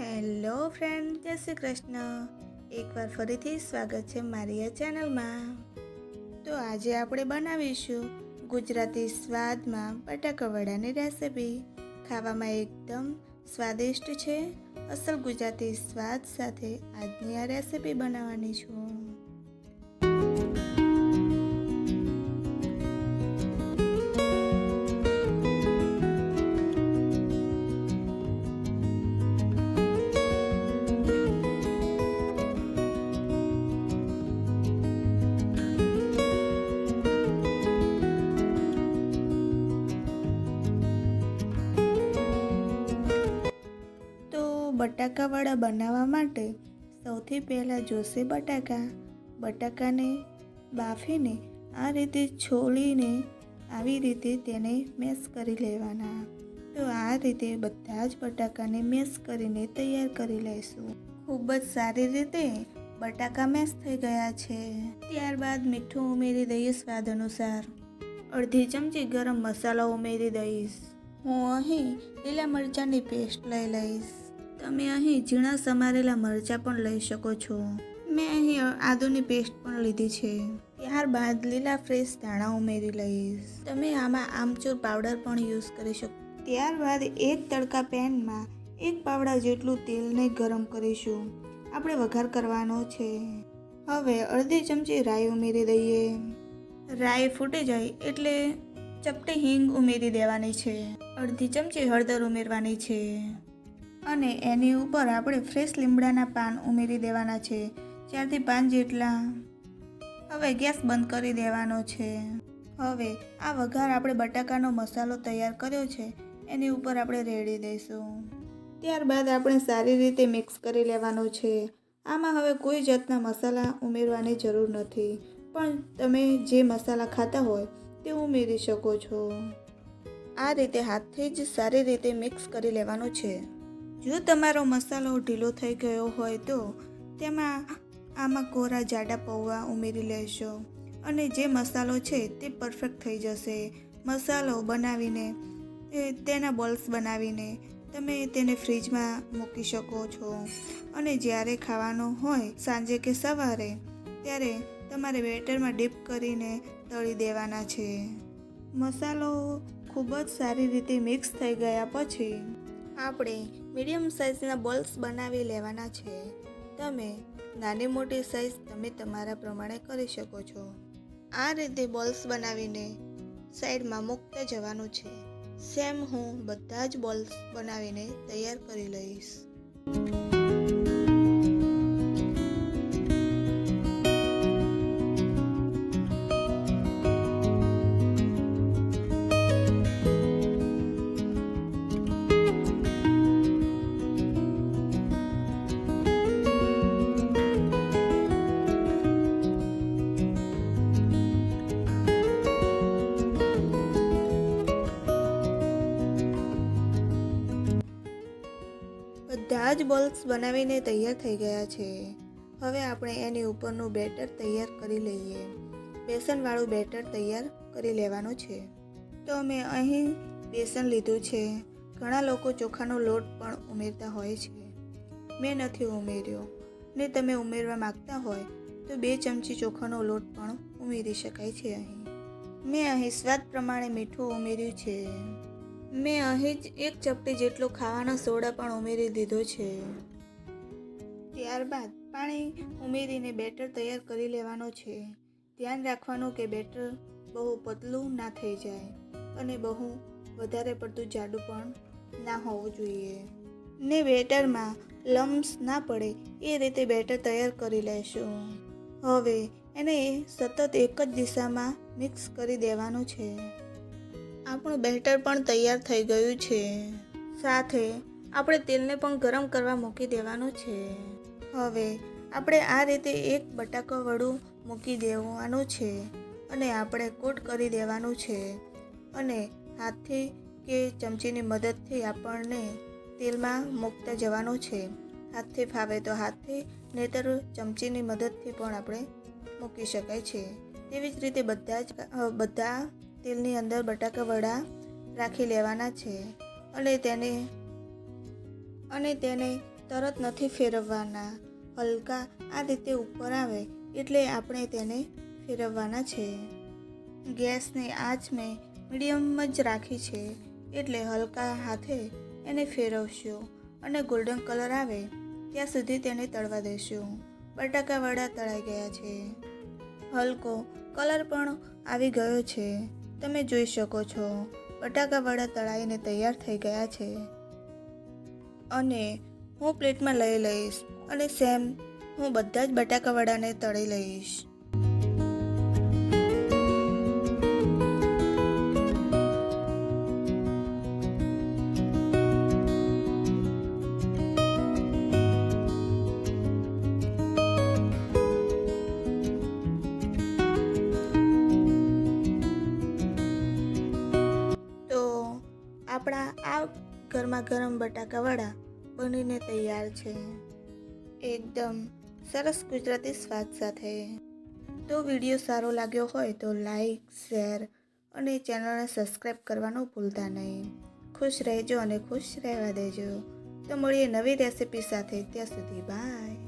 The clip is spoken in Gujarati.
હેલો ફ્રેન્ડ, જય શ્રી કૃષ્ણ. એકવાર ફરીથી સ્વાગત છે મારી આ ચેનલમાં. તો આજે આપણે બનાવીશું ગુજરાતી સ્વાદમાં બટાકા વડાની રેસિપી. ખાવામાં એકદમ સ્વાદિષ્ટ છે. અસલ ગુજરાતી સ્વાદ સાથે આજની આ રેસિપી બનાવવાની છું. તો બટાકાવાળા બનાવવા માટે સૌથી પહેલાં જોશે બટાકા. બટાકાને બાફીને આ રીતે છોલીને આવી રીતે તેને મેશ કરી લેવાના. તો આ રીતે બધા જ બટાકાને મેશ કરીને તૈયાર કરી લઈશું. ખૂબ જ સારી રીતે બટાકા મેશ થઈ ગયા છે. ત્યારબાદ મીઠું ઉમેરી દઈએ સ્વાદ અનુસાર. અડધી ચમચી ગરમ મસાલો ઉમેરી દઈશ. હું અહીં લીલા મરચાંની પેસ્ટ લઈ લઈશ. તમે અહીં ઝીણા સમારેલા મરચાં પણ લઈ શકો છો. મેં અહીં આદુની પેસ્ટ પણ લીધી છે. ત્યારબાદ લીલા ફ્રેશ ધાણા ઉમેરી લઈશ. તમે આમાં આમચૂર પાવડર પણ યુઝ કરી શકો ત્યારબાદ એક તડકા પેનમાં એક પાવડા જેટલું તેલને ગરમ કરીશું. આપણે વઘાર કરવાનો છે. હવે અડધી ચમચી રાઈ ઉમેરી દઈએ. રાઈ ફૂટી જાય એટલે ચપટી હિંગ ઉમેરી દેવાની છે. અડધી ચમચી હળદર ઉમેરવાની છે. અને એની ઉપર આપણે ફ્રેશ લીમડાના પાન ઉમેરી દેવાના છે. ચારથી પાંચ જેટલા. હવે ગેસ બંધ કરી દેવાનો છે. હવે આ વઘાર આપણે બટાકાનો મસાલો તૈયાર કર્યો છે. એની ઉપર આપણે રેડી દઈશું. ત્યારબાદ આપણે સારી રીતે મિક્સ કરી લેવાનું છે. આમાં હવે કોઈ જાતના મસાલા ઉમેરવાની જરૂર નથી. પણ તમે જે મસાલા ખાતા હોય તે ઉમેરી શકો છો. આ રીતે હાથથી જ સારી રીતે મિક્સ કરી લેવાનું છે. જો તમારો મસાલો ઢીલો થઈ ગયો હોય તો તેમાં આમાં કોરા જાડા પૌવા ઉમેરી લેશો અને જે મસાલો છે તે પરફેક્ટ થઈ જશે. મસાલો બનાવીને તેના બોલ્સ બનાવીને તમે તેને ફ્રીજમાં મૂકી શકો છો. અને જ્યારે ખાવાનો હોય સાંજે કે સવારે, ત્યારે તમારે બેટરમાં ડીપ કરીને તળી દેવાના છે. મસાલો ખૂબ જ સારી રીતે મિક્સ થઈ ગયા પછી, આપણે મીડિયમ સાઇઝના બોલ્સ બનાવી લેવાના છે. તમે નાની મોટી સાઇઝ તમે તમારા પ્રમાણે કરી શકો છો. આ રીતે બોલ્સ બનાવીને સાઈડમાં મૂકતા જવાનું છે. સેમ હું બધા જ બોલ્સ બનાવીને તૈયાર કરી લઈશ. બધા જ બોલ્સ બનાવીને તૈયાર થઈ ગયા છે. હવે આપણે એની ઉપરનું બેટર તૈયાર કરી લઈએ. બેસનવાળું બેટર તૈયાર કરી લેવાનું છે. તો મેં અહીં બેસન લીધું છે. ઘણા લોકો ચોખાનો લોટ પણ ઉમેરતા હોય છે. મેં નથી ઉમેર્યો. ને તમે ઉમેરવા માગતા હોય, તો બે ચમચી ચોખાનો લોટ પણ ઉમેરી શકાય છે અહીં. મેં અહીં સ્વાદ પ્રમાણે મીઠું ઉમેર્યું છે. મેં અહીં જ એક ચપટી જેટલો ખાવાનો સોડા પણ ઉમેરી દીધો છે. ત્યારબાદ પાણી ઉમેરીને બેટર તૈયાર કરી લેવાનો છે. ધ્યાન રાખવાનું કે બેટર બહુ પતલું ના થઈ જાય અને બહુ વધારે પડતું જાડું પણ ના હોવું જોઈએ. ને બેટરમાં લમ્સ ના પડે એ રીતે બેટર તૈયાર કરી લેશું. હવે એને સતત એક જ દિશામાં મિક્સ કરી દેવાનું છે. આપણું બેટર પણ તૈયાર થઈ ગયું છે. સાથે, આપણે તેલને પણ ગરમ કરવા મૂકી દેવાનું છે. હવે, આપણે આ રીતે એક બટાકો વડું મૂકી દેવાનું છે અને આપણે કોટ કરી દેવાનું છે. અને હાથથી કે ચમચીની મદદથી આપણને તેલમાં મૂકતા જવાનું છે. હાથથી ફાવે તો હાથથી, નહીતર ચમચીની મદદથી પણ આપણે મૂકી શકાય છે. તેવી જ રીતે બધા જ બધા તેલની અંદર બટાકા વડા રાખી લેવાના છે અને તેને અને તેને તરત નથી ફેરવવાના. હલકા આ રીતે ઉપર આવે એટલે આપણે તેને ફેરવવાના છે. ગેસની આંચ મેં મીડિયમ જ રાખી છે એટલે હલકા હાથે એને ફેરવશું અને ગોલ્ડન કલર આવે ત્યાં સુધી તેને તળવા દેશું. વડા તળાઈ ગયા છે. હલકો કલર પણ આવી ગયો છે. તમે જોઈ શકો છો, બટાકાવાળા તળાઈને તૈયાર થઈ ગયા છે. અને હું પ્લેટમાં લઈ લઈશ અને સેમ હું બધા જ બટાકાવડાને તળી લઈશ. ગરમા ગરમ બટાકાવાળા બનીને તૈયાર છે. એકદમ સરસ ગુજરાતી સ્વાદ સાથે. તો વીડિયો સારો લાગ્યો હોય તો લાઈક, શેર અને ચેનલને સબસ્ક્રાઈબ કરવાનું ભૂલતા નહીં. ખુશ રહેજો અને ખુશ રહેવા દેજો. તો મળીએ નવી રેસિપી સાથે. ત્યાં સુધી બાય.